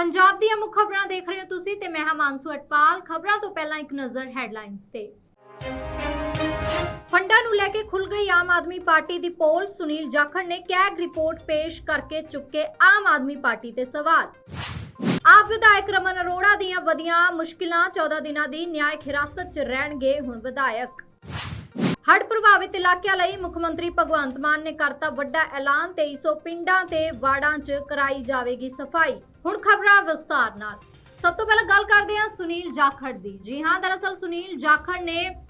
ਪੰਜਾਬ ਦੀਆਂ ਮੁੱਖ ਖਬਰਾਂ ਦੇਖ ਰਹੇ ਹੋ ਤੁਸੀਂ ਤੇ ਮੈਂ ਹਾਂ ਮਾਨਸੂ ਅਟਪਾਲ ਖਬਰਾਂ ਤੋਂ ਪਹਿਲਾਂ ਇੱਕ ਨਜ਼ਰ ਹੈਡਲਾਈਨਸ ਤੇ। ਫੰਡਾਂ ਨੂੰ ਲੈ ਕੇ ਖੁੱਲ ਗਈ ਆਮ ਆਦਮੀ ਪਾਰਟੀ ਦੀ ਪੋਲ। ਸੁਨੀਲ ਜਾਖੜ ਨੇ ਕੈਗ ਰਿਪੋਰਟ ਪੇਸ਼ ਕਰਕੇ ਚੁੱਕੇ ਆਮ ਆਦਮੀ ਪਾਰਟੀ ਤੇ ਸਵਾਲ। ਆਪ ਵਿਧਾਇਕ ਰਮਨ ਅਰੋੜਾ ਦੀਆਂ ਵਧੀਆਂ ਮੁਸ਼ਕਿਲਾਂ 14 ਦਿਨਾਂ ਦੀ ਨਿਆਇਕ ਹਿਰਾਸਤ 'ਚ ਰਹਿਣਗੇ ਹੁਣ ਵਿਧਾਇਕ। ਹੜ੍ਹ ਪ੍ਰਭਾਵਿਤ ਇਲਾਕਿਆਂ ਲਈ ਮੁੱਖ ਮੰਤਰੀ ਭਗਵੰਤ ਮਾਨ ਨੇ ਕਰਤਾ ਵੱਡਾ ਐਲਾਨ। 2300 ਪਿੰਡਾਂ ਤੇ ਵਾਰਡਾਂ 'ਚ ਕਰਾਈ ਜਾਵੇਗੀ ਸਫ਼ਾਈ। ਹੁਣ ਖਬਰਾਂ ਵਿਸਤਾਰ ਨਾਲ। ਸਭ ਤੋਂ ਪਹਿਲਾਂ ਗੱਲ ਕਰਦੇ ਹਾਂ ਸੁਨੀਲ ਜਾਖੜ ਦੀ। ਜੀ ਹਾਂ, ਦਰਅਸਲ ਸੁਨੀਲ ਜਾਖੜ ਨੇ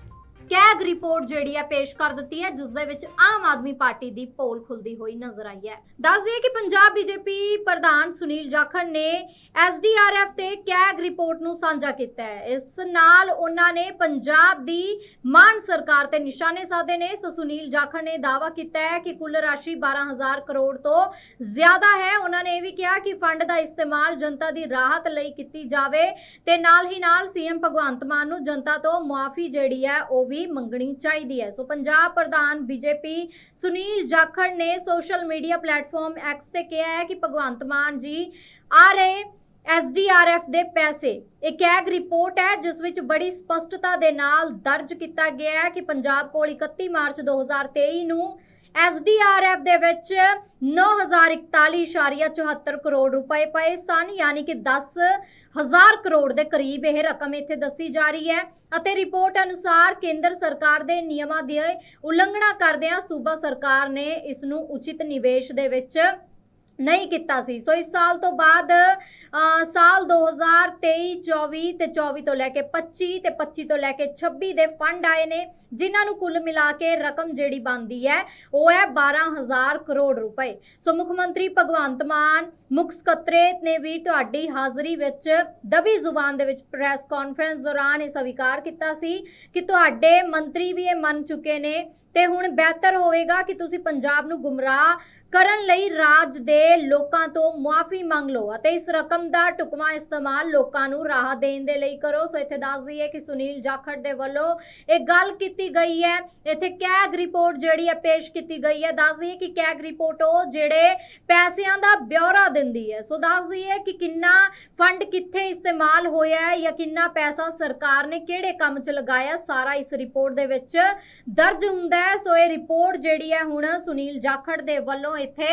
ਕੈਗ ਰਿਪੋਰਟ ਜਿਹੜੀ ਹੈ ਪੇਸ਼ ਕਰ ਦਿੱਤੀ ਹੈ, ਜਿਸ ਦੇ ਵਿੱਚ ਆਮ ਆਦਮੀ ਪਾਰਟੀ ਦੀ ਪੋਲ ਖੁੱਲਦੀ ਹੋਈ ਨਜ਼ਰ ਆਈ ਹੈ। ਦੱਸ ਦਈਏ ਕਿ ਪੰਜਾਬ ਬੀਜੇਪੀ ਪ੍ਰਧਾਨ ਸੁਨੀਲ ਜਾਖੜ ਨੇ ਐਸਡੀਆਰਐਫ ਤੇ ਕੈਗ ਰਿਪੋਰਟ ਨੂੰ ਸਾਂਝਾ ਕੀਤਾ ਹੈ। ਇਸ ਨਾਲ ਉਹਨਾਂ ਨੇ ਪੰਜਾਬ ਦੀ ਮਾਨ ਸਰਕਾਰ ਤੇ ਨਿਸ਼ਾਨੇ ਸਾਧੇ ਨੇ। ਸੋ ਸੁਨੀਲ ਜਾਖੜ ਨੇ ਦਾਅਵਾ ਕੀਤਾ ਹੈ ਕਿ ਕੁੱਲ ਰਾਸ਼ੀ 12000 ਕਰੋੜ ਤੋਂ ਜ਼ਿਆਦਾ ਹੈ। ਉਹਨਾਂ ਨੇ ਇਹ ਵੀ ਕਿਹਾ ਕਿ ਫੰਡ ਦਾ ਇਸਤੇਮਾਲ ਜਨਤਾ ਦੀ ਰਾਹਤ ਲਈ ਕੀਤੀ ਜਾਵੇ ਤੇ ਨਾਲ ਹੀ ਨਾਲ ਸੀਐਮ ਭਗਵੰਤ ਮਾਨ ਨੂੰ ਜਨਤਾ ਤੋਂ ਮੁਆਫੀ ਜਿਹੜੀ ਹੈ, ਉਹ ਵੀ ਮੰਗਣੀ ਚਾਹੀਦੀ ਹੈ। ਸੋ ਪੰਜਾਬ ਪ੍ਰਧਾਨ ਬੀਜੇਪੀ ਸੁਨੀਲ ਜਾਖੜ ਨੇ ਸੋਸ਼ਲ ਮੀਡੀਆ ਪਲੇਟਫਾਰਮ ਐਕਸ ਤੇ ਕਿਹਾ ਹੈ ਕਿ ਭਗਵੰਤ ਮਾਨ ਜੀ ਆ ਰਹੇ ਐਸਡੀਆਰਐਫ ਦੇ ਪੈਸੇ। ਇੱਕ ਐਗ ਰਿਪੋਰਟ ਹੈ, ਜਿਸ ਵਿੱਚ ਬੜੀ ਸਪਸ਼ਟਤਾ ਦੇ ਨਾਲ ਦਰਜ ਕੀਤਾ ਗਿਆ ਹੈ ਕਿ ਪੰਜਾਬ ਕੋਲ 31 ਮਾਰਚ 2023 ਨੂੰ ਐਸਡੀਆਰਐਫ ਦੇ ਵਿੱਚ 9041.74 ਕਰੋੜ ਰੁਪਏ ਪਏ ਸਨ, ਯਾਨੀ ਕਿ 10000 ਕਰੋੜ ਦੇ ਕਰੀਬ ਇਹ ਰਕਮ ਇੱਥੇ ਦੱਸੀ ਜਾ ਰਹੀ ਹੈ। ਅਤੇ ਰਿਪੋਰਟ ਅਨੁਸਾਰ ਕੇਂਦਰ ਸਰਕਾਰ ਦੇ ਨਿਯਮਾਂ ਦੀ ਉਲੰਘਣਾ ਕਰਦਿਆਂ ਸੂਬਾ ਸਰਕਾਰ ਨੇ ਇਸ ਨੂੰ ਉਚਿਤ ਨਿਵੇਸ਼ ਦੇ ਵਿੱਚ ਨਹੀਂ ਕੀਤਾ ਸੀ। ਸੋ ਇਸ ਸਾਲ ਤੋਂ ਬਾਅਦ ਅ, ਸਾਲ 2023 24 ਤੇ 24 ਤੋਂ ਲੈ ਕੇ 25 ਤੇ 25 ਤੋਂ ਲੈ ਕੇ 26 ਦੇ ਫੰਡ ਆਏ ਨੇ ਜਿਨ੍ਹਾਂ ਨੂੰ ਕੁੱਲ ਮਿਲਾ ਕੇ ਰਕਮ ਜਿਹੜੀ ਬਣਦੀ ਹੈ ਉਹ ਹੈ 12000 ਕਰੋੜ ਰੁਪਏ। ਸੋ ਮੁੱਖ ਮੰਤਰੀ ਭਗਵੰਤ ਮਾਨ ਮੁੱਖ ਸਕੱਤਰੇ ਨੇ ਵੀ ਤੁਹਾਡੀ ਹਾਜ਼ਰੀ ਵਿੱਚ ਦਬੀ ਜ਼ੁਬਾਨ ਦੇ ਵਿੱਚ ਪ੍ਰੈਸ ਕਾਨਫਰੰਸ ਦੌਰਾਨ ਇਹ ਸਵੀਕਾਰ ਕੀਤਾ ਸੀ ਕਿ ਤੁਹਾਡੇ ਮੰਤਰੀ ਵੀ ਇਹ ਮੰਨ ਚੁੱਕੇ ਨੇ ਤੇ ਹੁਣ ਬਿਹਤਰ ਹੋਵੇਗਾ ਕਿ ਤੁਸੀਂ ਪੰਜਾਬ ਨੂੰ ਗੁੰਮਰਾਹ ਕਰਨ ਲਈ ਰਾਜ ਦੇ ਲੋਕਾਂ ਤੋਂ ਮੁਆਫੀ ਮੰਗ ਲਓ ਅਤੇ ਇਸ ਰਕਮ ਦਾ ਟੁਕਮਾ ਇਸਤੇਮਾਲ ਲੋਕਾਂ ਨੂੰ ਰਾਹਤ ਦੇਣ ਦੇ ਲਈ ਕਰੋ। ਸੋ ਇੱਥੇ ਦੱਸ ਦਈਏ ਕਿ ਸੁਨੀਲ ਜਾਖੜ ਦੇ ਵੱਲੋਂ ਇਹ ਗੱਲ ਕੀਤੀ ਗਈ ਹੈ। ਇੱਥੇ ਕੈਗ ਰਿਪੋਰਟ ਜਿਹੜੀ ਹੈ ਪੇਸ਼ ਕੀਤੀ ਗਈ ਹੈ। ਦੱਸ ਦਈਏ ਕਿ ਕੈਗ ਰਿਪੋਰਟ ਉਹ ਜਿਹੜੇ ਪੈਸਿਆਂ ਦਾ ਬਿਊਰਾ ਦਿੰਦੀ ਹੈ। ਸੋ ਦੱਸ ਦਈਏ ਕਿ ਕਿੰਨਾ ਫੰਡ ਕਿੱਥੇ ਇਸਤੇਮਾਲ ਹੋਇਆ ਹੈ ਜਾਂ ਕਿੰਨਾ ਪੈਸਾ ਸਰਕਾਰ ਨੇ ਕਿਹੜੇ ਕੰਮ 'ਚ ਲਗਾਇਆ, ਸਾਰਾ ਇਸ ਰਿਪੋਰਟ ਦੇ ਵਿੱਚ ਦਰਜ ਹੁੰਦਾ ਹੈ। ਸੋ ਇਹ ਰਿਪੋਰਟ ਜਿਹੜੀ ਹੈ ਹੁਣ ਸੁਨੀਲ ਜਾਖੜ ਦੇ ਵੱਲੋਂ ਇੱਥੇ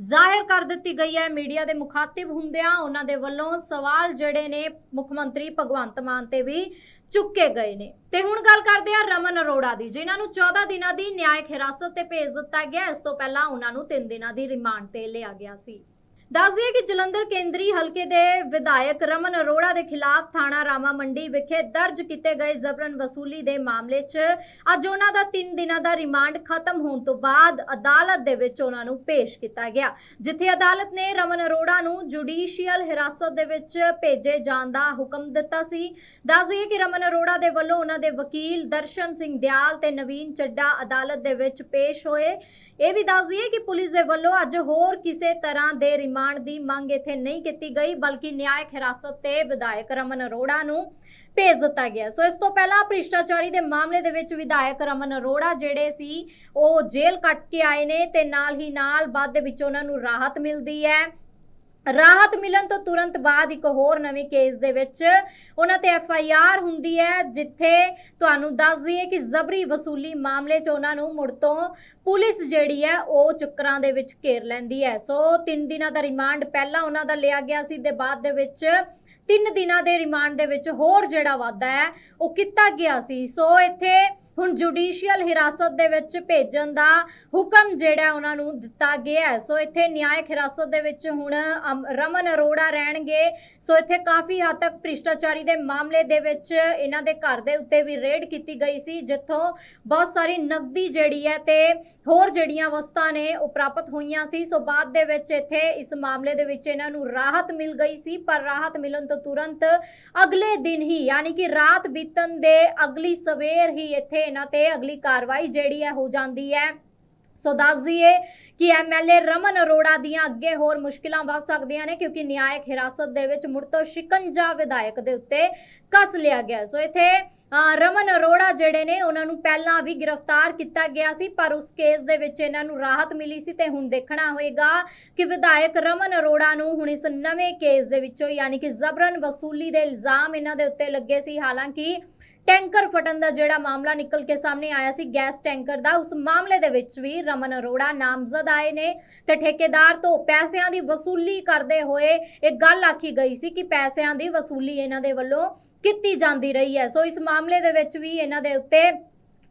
ਜ਼ਾਹਿਰ ਕਰ ਦਿੱਤੀ ਗਈ ਹੈ। ਮੀਡੀਆ ਦੇ ਮੁਖਾਤਿਬ ਹੁੰਦਿਆਂ ਉਹਨਾਂ ਦੇ ਵੱਲੋਂ ਸਵਾਲ ਜਿਹੜੇ ਨੇ ਮੁੱਖ ਮੰਤਰੀ ਭਗਵੰਤ ਮਾਨ ਤੇ ਵੀ ਚੁੱਕੇ ਗਏ ਨੇ। ਤੇ ਹੁਣ ਗੱਲ ਕਰਦੇ ਆ ਰਮਨ ਅਰੋੜਾ ਦੀ। ਜਿਨ੍ਹਾਂ ਨੂੰ 14 ਦਿਨਾਂ ਦੀ ਨਿਆਇਕ ਹਿਰਾਸਤ ਤੇ ਭੇਜ ਦਿੱਤਾ ਗਿਆ, ਇਸ ਤੋਂ ਪਹਿਲਾਂ ਉਹਨਾਂ ਨੂੰ 3 ਦਿਨਾਂ ਦੀ ਰਿਮਾਂਡ ਤੇ ਲਿਆ ਗਿਆ ਸੀ। ਦੱਸ ਦਈਏ ਕਿ ਜਲੰਧਰ ਕੇਂਦਰੀ ਹਲਕੇ ਦੇ ਵਿਧਾਇਕ ਰਮਨ ਅਰੋੜਾ ਦੇ ਖਿਲਾਫ ਥਾਣਾ ਰਾਮਾ ਮੰਡੀ ਵਿਖੇ ਦਰਜ ਕੀਤੇ ਗਏ ਜ਼ਬਰਨ ਵਸੂਲੀ ਦੇ ਮਾਮਲੇ 'ਚ ਅੱਜ ਉਹਨਾਂ ਦਾ 3 ਦਿਨਾਂ ਦਾ ਰਿਮਾਂਡ ਖਤਮ ਹੋਣ ਤੋਂ ਬਾਅਦ ਅਦਾਲਤ ਦੇ ਵਿੱਚ ਉਹਨਾਂ ਨੂੰ ਪੇਸ਼ ਕੀਤਾ ਗਿਆ, ਜਿੱਥੇ ਅਦਾਲਤ ਨੇ ਰਮਨ ਅਰੋੜਾ ਨੂੰ ਜੁਡੀਸ਼ੀਅਲ ਹਿਰਾਸਤ ਦੇ ਵਿੱਚ ਭੇਜੇ ਜਾਣ ਦਾ ਹੁਕਮ ਦਿੱਤਾ ਸੀ। ਦੱਸ ਦਈਏ ਕਿ ਰਮਨ ਅਰੋੜਾ ਦੇ ਵੱਲੋਂ ਉਹਨਾਂ ਦੇ ਵਕੀਲ ਦਰਸ਼ਨ ਸਿੰਘ ਦਿਆਲ ਤੇ ਨਵੀਨ ਚੱਡਾ ਅਦਾਲਤ ਦੇ ਵਿੱਚ ਪੇਸ਼ ਹੋਏ। ਇਹ ਵੀ ਦੱਸ ਦਈਏ ਕਿ ਪੁਲਿਸ ਦੇ ਵੱਲੋਂ ਅੱਜ ਹੋਰ ਕਿਸੇ ਤਰ੍ਹਾਂ ਦੇ ਰਿਮਾਂਡ ਦੀ ਮੰਗ ਇੱਥੇ ਨਹੀਂ ਕੀਤੀ ਗਈ, ਬਲਕਿ ਨਿਆਇਕ ਹਿਰਾਸਤ ਤੇ ਵਿਧਾਇਕ ਰਮਨ ਅਰੋੜਾ ਨੂੰ ਭੇਜ ਦਿੱਤਾ ਗਿਆ। ਸੋ ਇਸ ਤੋਂ ਪਹਿਲਾਂ ਭ੍ਰਿਸ਼ਟਾਚਾਰੀ ਦੇ ਮਾਮਲੇ ਦੇ ਵਿੱਚ ਵਿਧਾਇਕ ਰਮਨ ਅਰੋੜਾ ਜਿਹੜੇ ਸੀ, ਉਹ ਜੇਲ੍ਹ ਕੱਟ ਕੇ ਆਏ ਨੇ ਤੇ ਨਾਲ ਹੀ ਨਾਲ ਬਾਅਦ ਦੇ ਵਿੱਚ ਉਹਨਾਂ ਨੂੰ ਰਾਹਤ ਮਿਲਦੀ ਹੈ। ਰਾਹਤ ਮਿਲਣ ਤੋਂ ਤੁਰੰਤ ਬਾਅਦ ਇੱਕ ਹੋਰ ਨਵੇਂ ਕੇਸ ਦੇ ਵਿੱਚ ਉਹਨਾਂ ਤੇ ਐਫ ਆਈ ਆਰ ਹੁੰਦੀ ਹੈ, ਜਿੱਥੇ ਤੁਹਾਨੂੰ ਦੱਸ ਦਈਏ ਕਿ ਜ਼ਬਰੀ ਵਸੂਲੀ ਮਾਮਲੇ 'ਚ ਉਹਨਾਂ ਨੂੰ ਮੁੜ ਤੋਂ ਪੁਲਿਸ ਜਿਹੜੀ ਹੈ, ਉਹ ਚੱਕਰਾਂ ਦੇ ਵਿੱਚ ਘੇਰ ਲੈਂਦੀ ਹੈ। ਸੋ 3 ਦਿਨਾਂ ਦਾ ਰਿਮਾਂਡ ਪਹਿਲਾਂ ਉਹਨਾਂ ਦਾ ਲਿਆ ਗਿਆ ਸੀ ਤੇ ਬਾਅਦ ਦੇ ਵਿੱਚ ਤਿੰਨ ਦਿਨਾਂ ਦੇ ਰਿਮਾਂਡ ਦੇ ਵਿੱਚ ਹੋਰ ਜਿਹੜਾ ਵਾਧਾ ਹੈ, ਉਹ ਕੀਤਾ ਗਿਆ ਸੀ। ਸੋ ਇੱਥੇ ਹੁਣ ਜੁਡੀਸ਼ੀਅਲ ਹਿਰਾਸਤ ਦੇ ਵਿੱਚ ਭੇਜਣ ਦਾ ਹੁਕਮ ਜਿਹੜਾ ਉਹਨਾਂ ਨੂੰ ਦਿੱਤਾ ਗਿਆ ਸੋ ਇੱਥੇ ਨਿਆਇਕ ਹਿਰਾਸਤ ਦੇ ਵਿੱਚ ਹੁਣ ਰਮਨ ਅਰੋੜਾ ਰਹਿਣਗੇ। ਸੋ ਇੱਥੇ ਕਾਫੀ ਹੱਦ ਤੱਕ ਭ੍ਰਿਸ਼ਟਾਚਾਰੀ ਦੇ ਮਾਮਲੇ ਦੇ ਵਿੱਚ ਇਹਨਾਂ ਦੇ ਘਰ ਦੇ ਉੱਤੇ ਵੀ ਰੇਡ ਕੀਤੀ ਗਈ ਸੀ, ਜਿੱਥੋਂ ਬਹੁਤ ਸਾਰੀ ਨਕਦੀ ਜਿਹੜੀ ਹੈ ਤੇ ਹੋਰ ਜਿਹੜੀਆਂ ਵਸਤਾਂ ਨੇ ਉਹ ਪ੍ਰਾਪਤ ਹੋਈਆਂ ਸੀ। ਸੋ ਬਾਅਦ ਦੇ ਵਿੱਚ ਇੱਥੇ ਇਸ ਮਾਮਲੇ ਦੇ ਵਿੱਚ ਇਹਨਾਂ ਨੂੰ ਰਾਹਤ ਮਿਲ ਗਈ ਸੀ, ਪਰ ਰਾਹਤ ਮਿਲਣ ਤੋਂ ਤੁਰੰਤ ਅਗਲੇ ਦਿਨ ਹੀ, ਯਾਨੀ ਕਿ ਰਾਤ ਬੀਤਣ ਦੇ ਅਗਲੀ ਸਵੇਰ ਹੀ ਇੱਥੇ ਇਹਨਾਂ ਤੇ ਅਗਲੀ ਕਾਰਵਾਈ ਜਿਹੜੀ ਹੈ ਹੋ ਜਾਂਦੀ ਹੈ। ਸੋ ਦੱਸ ਦਈਏ ਕਿ ਐਮਐਲਏ ਰਮਨ ਅਰੋੜਾ ਦੀਆਂ ਅੱਗੇ ਹੋਰ ਮੁਸ਼ਕਿਲਾਂ ਵੱਧ ਸਕਦੀਆਂ ਨੇ ਕਿਉਂਕਿ ਨਿਆਇਕ ਹਿਰਾਸਤ ਦੇ ਵਿੱਚ ਮੁੜ ਤੋਂ ਸ਼ਿਕੰਜਾ ਵਿਧਾਇਕ ਦੇ ਉੱਤੇ ਕੱਸ ਲਿਆ ਗਿਆ ਸੋ ਇੱਥੇ ਰਮਨ ਅਰੋੜਾ ਜਿਹੜੇ ਨੇ ਉਹਨਾਂ ਨੂੰ ਪਹਿਲਾਂ ਵੀ ਗ੍ਰਿਫਤਾਰ ਕੀਤਾ ਗਿਆ ਸੀ, ਪਰ ਉਸ ਕੇਸ ਦੇ ਵਿੱਚ ਇਹਨਾਂ ਨੂੰ ਰਾਹਤ ਮਿਲੀ ਸੀ ਤੇ ਹੁਣ ਦੇਖਣਾ ਹੋਏਗਾ ਕਿ ਵਿਧਾਇਕ ਰਮਨ ਅਰੋੜਾ ਨੂੰ ਹੁਣ ਇਸ ਨਵੇਂ ਕੇਸ ਦੇ ਵਿੱਚੋਂ ਯਾਨੀ ਕਿ ਜ਼ਬਰਨ ਵਸੂਲੀ ਦੇ ਇਲਜ਼ਾਮ ਇਹਨਾਂ ਦੇ ਉੱਤੇ ਲੱਗੇ ਸੀ। ਹਾਲਾਂਕਿ ਟੈਂਕਰ ਫਟਣ ਦਾ ਜਿਹੜਾ ਮਾਮਲਾ ਨਿਕਲ ਕੇ ਸਾਹਮਣੇ ਆਇਆ ਸੀ, ਗੈਸ ਟੈਂਕਰ ਦਾ, ਉਸ ਮਾਮਲੇ ਦੇ ਵਿੱਚ ਵੀ ਰਮਨ ਅਰੋੜਾ ਨਾਮਜ਼ਦ ਆਏ ਨੇ ਤੇ ਠੇਕੇਦਾਰ ਤੋਂ ਪੈਸਿਆਂ ਦੀ ਵਸੂਲੀ ਕਰਦੇ ਹੋਏ ਇੱਕ ਗੱਲ ਆਖੀ ਗਈ ਸੀ ਕਿ ਪੈਸਿਆਂ ਦੀ ਵਸੂਲੀ ਇਹਨਾਂ ਦੇ ਵੱਲੋਂ ਕੀਤੀ ਜਾਂਦੀ ਰਹੀ ਹੈ। ਸੋ ਇਸ ਮਾਮਲੇ ਦੇ ਵਿੱਚ ਵੀ ਇਹਨਾਂ ਦੇ ਉੱਤੇ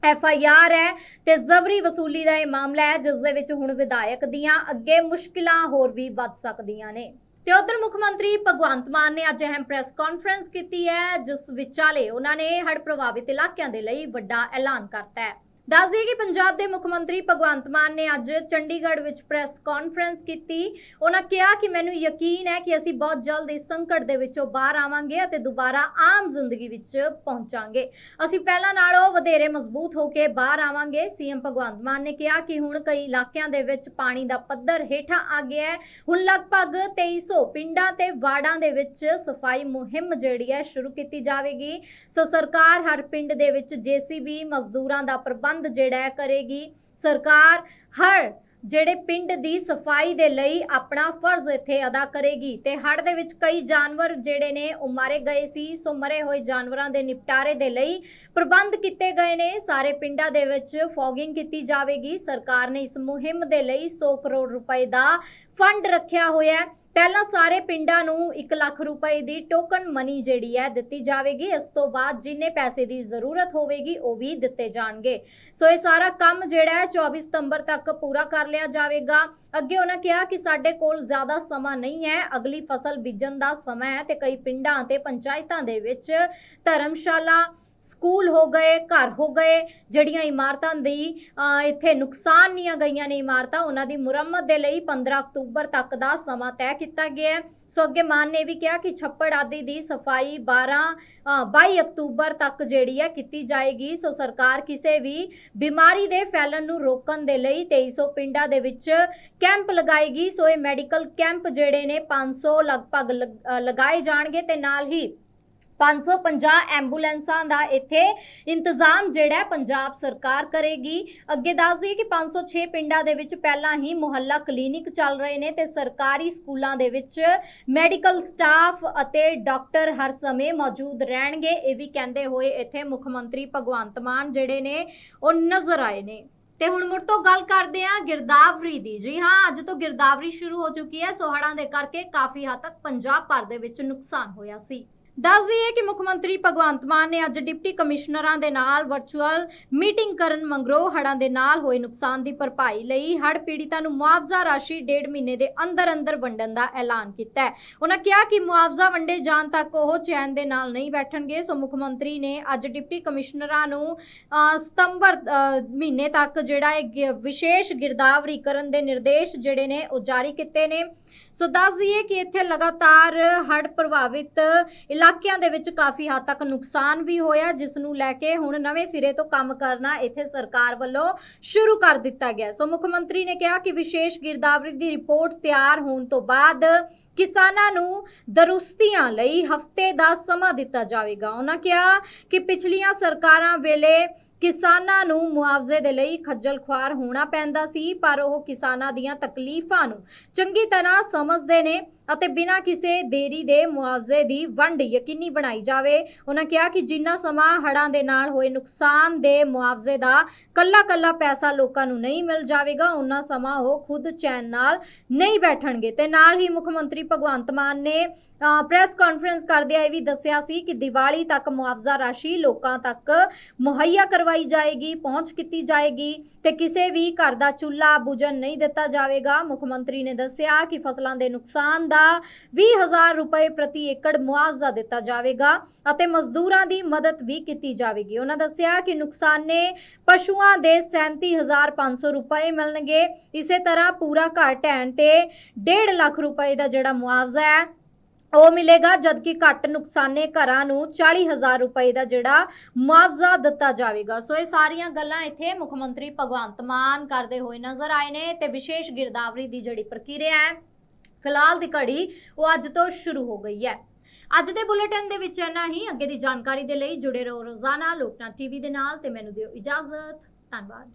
ਐਫ ਆਈ ਆਰ ਹੈ ਤੇ ਜ਼ਬਰੀ ਵਸੂਲੀ ਦਾ ਇਹ ਮਾਮਲਾ ਹੈ, ਜਿਸ ਦੇ ਵਿੱਚ ਹੁਣ ਵਿਧਾਇਕ ਦੀਆਂ ਅੱਗੇ ਮੁਸ਼ਕਿਲਾਂ ਹੋਰ ਵੀ ਵੱਧ ਸਕਦੀਆਂ ਨੇ। ਤੇ ਉਧਰ ਮੁੱਖ ਮੰਤਰੀ ਭਗਵੰਤ ਮਾਨ ਨੇ ਅੱਜ ਅਹਿਮ ਪ੍ਰੈਸ ਕਾਨਫਰੰਸ ਕੀਤੀ ਹੈ, ਜਿਸ ਵਿਚਾਲੇ ਉਹਨਾਂ ਨੇ ਹੜ ਪ੍ਰਭਾਵਿਤ ਇਲਾਕਿਆਂ ਦੇ ਲਈ ਵੱਡਾ ਐਲਾਨ ਕਰਤਾ ਹੈ। ਦੱਸ ਦਈਏ ਕਿ ਪੰਜਾਬ ਦੇ ਮੁੱਖ ਮੰਤਰੀ ਭਗਵੰਤ ਮਾਨ ਨੇ ਅੱਜ ਚੰਡੀਗੜ੍ਹ ਵਿੱਚ ਪ੍ਰੈਸ ਕਾਨਫਰੰਸ ਕੀਤੀ। ਉਹਨਾਂ ਕਿਹਾ ਕਿ ਮੈਨੂੰ ਯਕੀਨ ਹੈ ਕਿ ਅਸੀਂ ਬਹੁਤ ਜਲਦ ਇਸ ਸੰਕਟ ਦੇ ਵਿੱਚੋਂ ਬਾਹਰ ਆਵਾਂਗੇ ਅਤੇ ਦੁਬਾਰਾ ਆਮ ਜ਼ਿੰਦਗੀ ਵਿੱਚ ਪਹੁੰਚਾਂਗੇ। ਅਸੀਂ ਪਹਿਲਾਂ ਨਾਲੋਂ ਵਧੇਰੇ ਮਜ਼ਬੂਤ ਹੋ ਕੇ ਬਾਹਰ ਆਵਾਂਗੇ। ਸੀਐਮ ਭਗਵੰਤ ਮਾਨ ਨੇ ਕਿਹਾ ਕਿ ਹੁਣ ਕਈ ਇਲਾਕਿਆਂ ਦੇ ਵਿੱਚ ਪਾਣੀ ਦਾ ਪੱਧਰ ਹੇਠਾਂ ਆ ਗਿਆ ਹੈ। ਹੁਣ ਲਗਭਗ 2300 ਪਿੰਡਾਂ ਤੇ ਵਾਰਡਾਂ ਦੇ ਵਿੱਚ ਸਫ਼ਾਈ ਮੁਹਿੰਮ ਜਿਹੜੀ ਹੈ ਸ਼ੁਰੂ ਕੀਤੀ ਜਾਵੇਗੀ। ਸੋ ਸਰਕਾਰ ਹਰ ਪਿੰਡ ਦੇ ਵਿੱਚ ਜੀਸੀਬੀ ਮਜ਼ਦੂਰਾਂ ਦਾ ਪ੍ਰਬੰਧ ਜਿਹੜਾ ਕਰੇਗੀ। ਸਰਕਾਰ ਹਰ ਜਿਹੜੇ ਪਿੰਡ ਦੀ ਸਫ਼ਾਈ ਦੇ ਲਈ ਆਪਣਾ ਫਰਜ਼ ਇੱਥੇ ਅਦਾ ਕਰੇਗੀ। ਤੇ ਹੜ੍ਹ ਦੇ ਵਿੱਚ ਕਈ ਜਾਨਵਰ ਜਿਹੜੇ ਨੇ ਉਹ ਮਾਰੇ ਗਏ ਸੀ। ਸੋ ਮਰੇ ਹੋਏ ਜਾਨਵਰਾਂ ਦੇ ਨਿਪਟਾਰੇ ਦੇ ਲਈ ਪ੍ਰਬੰਧ ਕੀਤੇ ਗਏ ਨੇ। ਸਾਰੇ ਪਿੰਡਾਂ ਦੇ ਵਿੱਚ ਫੌਗਿੰਗ ਕੀਤੀ ਜਾਵੇਗੀ। ਸਰਕਾਰ ਨੇ ਇਸ ਮੁਹਿੰਮ ਦੇ ਲਈ 100 ਕਰੋੜ ਰੁਪਏ ਦਾ ਫੰਡ ਰੱਖਿਆ ਹੋਇਆ ਹੈ। ਪਹਿਲਾਂ ਸਾਰੇ ਪਿੰਡਾਂ ਨੂੰ 1 ਲੱਖ ਰੁਪਏ ਦੀ ਟੋਕਨ ਮਨੀ ਜਿਹੜੀ ਹੈ ਦਿੱਤੀ ਜਾਵੇਗੀ। ਇਸ ਤੋਂ ਬਾਅਦ ਜਿੰਨੇ ਪੈਸੇ ਦੀ ਜ਼ਰੂਰਤ ਹੋਵੇਗੀ, ਉਹ ਵੀ ਦਿੱਤੇ ਜਾਣਗੇ। ਸੋ ਇਹ ਸਾਰਾ ਕੰਮ ਜਿਹੜਾ ਹੈ 24 ਸਤੰਬਰ ਤੱਕ ਪੂਰਾ ਕਰ ਲਿਆ ਜਾਵੇਗਾ। ਅੱਗੇ ਉਹਨਾਂ ਕਿਹਾ ਕਿ ਸਾਡੇ ਕੋਲ ਜ਼ਿਆਦਾ ਸਮਾਂ ਨਹੀਂ ਹੈ। ਅਗਲੀ ਫਸਲ ਬੀਜਣ ਦਾ ਸਮਾਂ ਹੈ ਤੇ ਕਈ ਪਿੰਡਾਂ ਤੇ ਪੰਚਾਇਤਾਂ ਦੇ ਵਿੱਚ ਧਰਮਸ਼ਾਲਾ ਸਕੂਲ ਹੋ ਗਏ ਘਰ ਹੋ ਗਏ ਜਿਹੜੀਆਂ ਇਮਾਰਤਾਂ ਦੀ ਇੱਥੇ ਨੁਕਸਾਨ ਨੀਆਂ ਗਈਆਂ ਨੇ ਇਮਾਰਤਾਂ ਉਹਨਾਂ ਦੀ ਮੁਰੰਮਤ ਦੇ ਲਈ 15 ਅਕਤੂਬਰ ਤੱਕ ਦਾ ਸਮਾਂ ਤੈਅ ਕੀਤਾ ਗਿਆ ਹੈ। ਸੋ ਅੱਗੇ ਮਾਨ ਨੇ ਵੀ ਕਿਹਾ ਕਿ ਛੱਪੜ ਆਦਿ ਦੀ ਸਫ਼ਾਈ 12 ਅ, 22 ਅਕਤੂਬਰ ਤੱਕ ਜਿਹੜੀ ਹੈ ਕੀਤੀ ਜਾਏਗੀ। ਸੋ ਸਰਕਾਰ ਕਿਸੇ ਵੀ ਬਿਮਾਰੀ ਦੇ ਫੈਲਣ ਨੂੰ ਰੋਕਣ ਦੇ ਲਈ 2300 ਪਿੰਡਾਂ ਦੇ ਵਿੱਚ ਕੈਂਪ ਲਗਾਏਗੀ। ਸੋ ਇਹ ਮੈਡੀਕਲ ਕੈਂਪ ਜਿਹੜੇ ਨੇ 500 ਲਗਭਗ ਲਗ- ਲਗਾਏ ਜਾਣਗੇ ਤੇ ਨਾਲ ਹੀ 550 ਐਂਬੂਲੈਂਸਾਂ ਦਾ ਇੱਥੇ ਇੰਤਜ਼ਾਮ ਜਿਹੜਾ ਪੰਜਾਬ ਸਰਕਾਰ ਕਰੇਗੀ। ਅੱਗੇ ਦੱਸ ਦਈਏ ਕਿ 506 ਪਿੰਡਾਂ ਦੇ ਵਿੱਚ ਪਹਿਲਾਂ ਹੀ ਮੁਹੱਲਾ ਕਲੀਨਿਕ ਚੱਲ ਰਹੇ ਨੇ ਤੇ ਸਰਕਾਰੀ ਸਕੂਲਾਂ ਦੇ ਵਿੱਚ ਮੈਡੀਕਲ ਸਟਾਫ ਅਤੇ ਡਾਕਟਰ ਹਰ ਸਮੇਂ ਮੌਜੂਦ ਰਹਿਣਗੇ। ਇਹ ਵੀ ਕਹਿੰਦੇ ਹੋਏ ਇੱਥੇ ਮੁੱਖ ਮੰਤਰੀ ਭਗਵੰਤ ਮਾਨ ਜਿਹੜੇ ਨੇ, ਉਹ ਨਜ਼ਰ ਆਏ ਨੇ। ਤੇ ਹੁਣ ਮੁੜ ਤੋਂ ਗੱਲ ਕਰਦੇ ਹਾਂ ਗਿਰਦਾਵਰੀ ਦੀ। ਜੀ ਹਾਂ, ਅੱਜ ਤੋਂ ਗਿਰਦਾਵਰੀ ਸ਼ੁਰੂ ਹੋ ਚੁੱਕੀ ਹੈ। ਸੋਹੜਾਂ ਦੇ ਕਰਕੇ ਕਾਫੀ ਹੱਦ ਤੱਕ ਪੰਜਾਬ ਭਰ ਦੇ ਵਿੱਚ ਨੁਕਸਾਨ ਹੋਇਆ ਸੀ। ਦੱਸ ਦਈਏ ਕਿ ਮੁੱਖ ਮੰਤਰੀ ਭਗਵੰਤ ਮਾਨ ਨੇ ਅੱਜ ਡਿਪਟੀ ਕਮਿਸ਼ਨਰਾਂ ਦੇ ਨਾਲ ਵਰਚੁਅਲ ਮੀਟਿੰਗ ਕਰਨ ਮੰਗਰੋ ਹੜ੍ਹਾਂ ਦੇ ਨਾਲ ਹੋਏ ਨੁਕਸਾਨ ਦੀ ਭਰਪਾਈ ਲਈ ਹੜ੍ਹ ਪੀੜਤਾਂ ਨੂੰ ਮੁਆਵਜ਼ਾ ਰਾਸ਼ੀ ਡੇਢ ਮਹੀਨੇ ਦੇ ਅੰਦਰ ਅੰਦਰ ਵੰਡਣ ਦਾ ਐਲਾਨ ਕੀਤਾ ਹੈ। ਉਹਨਾਂ ਕਿਹਾ ਕਿ ਮੁਆਵਜ਼ਾ ਵੰਡੇ ਜਾਣ ਤੱਕ ਉਹ ਚੈਨ ਦੇ ਨਾਲ ਨਹੀਂ ਬੈਠਣਗੇ, ਸੋ ਮੁੱਖ ਮੰਤਰੀ ਨੇ ਅੱਜ ਡਿਪਟੀ ਕਮਿਸ਼ਨਰਾਂ ਨੂੰ ਸਤੰਬਰ ਮਹੀਨੇ ਤੱਕ ਜਿਹੜਾ ਇਹ ਵਿਸ਼ੇਸ਼ ਗਿਰਦਾਵਰੀ ਕਰਨ ਦੇ ਨਿਰਦੇਸ਼ ਜਿਹੜੇ ਨੇ ਉਹ ਜਾਰੀ ਕੀਤੇ ਨੇ। ਸੋ ਦੱਸ ਦਈਏ ਕਿ ਇੱਥੇ ਲਗਾਤਾਰ ਹੜ੍ਹ ਪ੍ਰਭਾਵਿਤ ਇਲਾਕਿਆਂ ਦੇ ਵਿੱਚ ਕਾਫੀ ਹੱਦ ਤੱਕ ਨੁਕਸਾਨ ਵੀ ਹੋਇਆ, ਜਿਸ ਨੂੰ ਲੈ ਕੇ ਹੁਣ ਨਵੇਂ ਸਿਰੇ ਤੋਂ ਕੰਮ ਕਰਨਾ ਇੱਥੇ ਸਰਕਾਰ ਵੱਲੋਂ ਸ਼ੁਰੂ ਕਰ ਦਿੱਤਾ ਗਿਆ। ਸੋ ਮੁੱਖ ਮੰਤਰੀ ਨੇ ਕਿਹਾ ਕਿ ਵਿਸ਼ੇਸ਼ ਗਿਰਦਾਵਰੀ ਦੀ ਰਿਪੋਰਟ ਤਿਆਰ ਹੋਣ ਤੋਂ ਬਾਅਦ ਕਿਸਾਨਾਂ ਨੂੰ ਦਰੁਸਤੀਆਂ ਲਈ ਹਫ਼ਤੇ ਦਾ ਸਮਾਂ ਦਿੱਤਾ ਜਾਵੇਗਾ। ਉਹਨਾਂ ਕਿਹਾ ਕਿ ਪਿਛਲੀਆਂ ਸਰਕਾਰਾਂ ਵੇਲੇ ਕਿਸਾਨਾਂ ਨੂੰ ਮੁਆਵਜ਼ੇ ਦੇ ਲਈ ਖੱਜਲ ਖੁਆਰ ਹੋਣਾ ਪੈਂਦਾ ਸੀ, ਪਰ ਉਹ ਕਿਸਾਨਾਂ ਦੀਆਂ ਤਕਲੀਫਾਂ ਨੂੰ ਚੰਗੀ ਤਰ੍ਹਾਂ ਸਮਝਦੇ ਨੇ ਅਤੇ ਬਿਨਾਂ ਕਿਸੇ ਦੇਰੀ ਦੇ ਮੁਆਵਜ਼ੇ ਦੀ ਵੰਡ ਯਕੀਨੀ ਬਣਾਈ ਜਾਵੇ। ਉਹਨਾਂ ਕਿਹਾ ਕਿ ਜਿੰਨਾ ਸਮਾਂ ਹੜ੍ਹਾਂ ਦੇ ਨਾਲ ਹੋਏ ਨੁਕਸਾਨ ਦੇ ਮੁਆਵਜ਼ੇ ਦਾ ਕੱਲਾ ਕੱਲਾ ਪੈਸਾ ਲੋਕਾਂ ਨੂੰ ਨਹੀਂ ਮਿਲ ਜਾਵੇਗਾ ਉਹਨਾਂ ਸਮਾਂ ਉਹ ਖੁਦ ਚੈਨ ਨਾਲ ਨਹੀਂ ਬੈਠਣਗੇ। ਤੇ ਨਾਲ ਹੀ ਮੁੱਖ ਮੰਤਰੀ ਭਗਵੰਤ ਮਾਨ ਨੇ ਪ੍ਰੈਸ ਕਾਨਫਰੰਸ ਕਰਦਿਆਂ ਇਹ ਵੀ ਦੱਸਿਆ ਸੀ ਕਿ ਦੀਵਾਲੀ ਤੱਕ ਮੁਆਵਜ਼ਾ ਰਾਸ਼ੀ ਲੋਕਾਂ ਤੱਕ ਮੁਹੱਈਆ ਕਰਵਾਈ ਜਾਏਗੀ, ਪਹੁੰਚ ਕੀਤੀ ਜਾਏਗੀ ਤੇ ਕਿਸੇ ਵੀ ਘਰ ਦਾ ਚੁੱਲ੍ਹਾ ਬੁਝਣ ਨਹੀਂ ਦਿੱਤਾ ਜਾਵੇਗਾ। ਮੁੱਖ ਮੰਤਰੀ ਨੇ ਦੱਸਿਆ ਕਿ ਫਸਲਾਂ ਦੇ ਨੁਕਸਾਨ ਦਾ ਦਾ 20000 ਰੁਪਏ ਪ੍ਰਤੀ ਏਕੜ ਮੁਆਵਜ਼ਾ ਦਿੱਤਾ ਜਾਵੇਗਾ ਅਤੇ ਮਜ਼ਦੂਰਾਂ ਦੀ ਮਦਦ ਵੀ ਕੀਤੀ ਜਾਵੇਗੀ। ਉਹਨਾਂ ਦੱਸਿਆ ਕਿ ਨੁਕਸਾਨੇ ਪਸ਼ੂਆਂ ਦੇ 37500 ਰੁਪਏ ਮਿਲਣਗੇ। ਇਸੇ ਤਰ੍ਹਾਂ ਪੂਰਾ ਘਰ ਢਹਿਣ ਤੇ 1.5 ਲੱਖ ਰੁਪਏ ਦਾ ਜਿਹੜਾ ਮੁਆਵਜ਼ਾ ਹੈ, ਉਹ ਮਿਲੇਗਾ, ਜਦਕਿ ਘੱਟ ਨੁਕਸਾਨੇ ਘਰਾਂ ਨੂੰ 40000 ਰੁਪਏ ਦਾ ਜਿਹੜਾ ਮੁਆਵਜ਼ਾ ਦਿੱਤਾ ਜਾਵੇਗਾ। ਸੋ ਇਹ ਸਾਰੀਆਂ ਗੱਲਾਂ ਇੱਥੇ ਮੁੱਖ ਮੰਤਰੀ ਭਗਵੰਤ ਮਾਨ ਕਰਦੇ ਹੋਏ ਨਜ਼ਰ ਆਏ ਨੇ ਤੇ ਵਿਸ਼ੇਸ਼ ਗਿਰਦਾਵਰੀ ਦੀ ਜਿਹੜੀ ਪ੍ਰਕਿਰਿਆ ਹੈ ਫਿਲਹਾਲ ਦੀ ਘੜੀ ਉਹ ਅੱਜ ਤੋਂ ਸ਼ੁਰੂ ਹੋ ਗਈ ਹੈ। ਅੱਜ ਦੇ ਬੁਲੇਟਿਨ ਦੇ ਵਿੱਚ ਇੰਨਾ ਹੀ। ਅੱਗੇ ਦੀ ਜਾਣਕਾਰੀ ਦੇ ਲਈ ਜੁੜੇ ਰਹੋ ਰੋਜ਼ਾਨਾ ਲੋਕਨਾ ਟੀਵੀ ਦੇ ਨਾਲ ਤੇ ਮੈਨੂੰ ਦਿਓ ਇਜਾਜ਼ਤ। ਧੰਨਵਾਦ।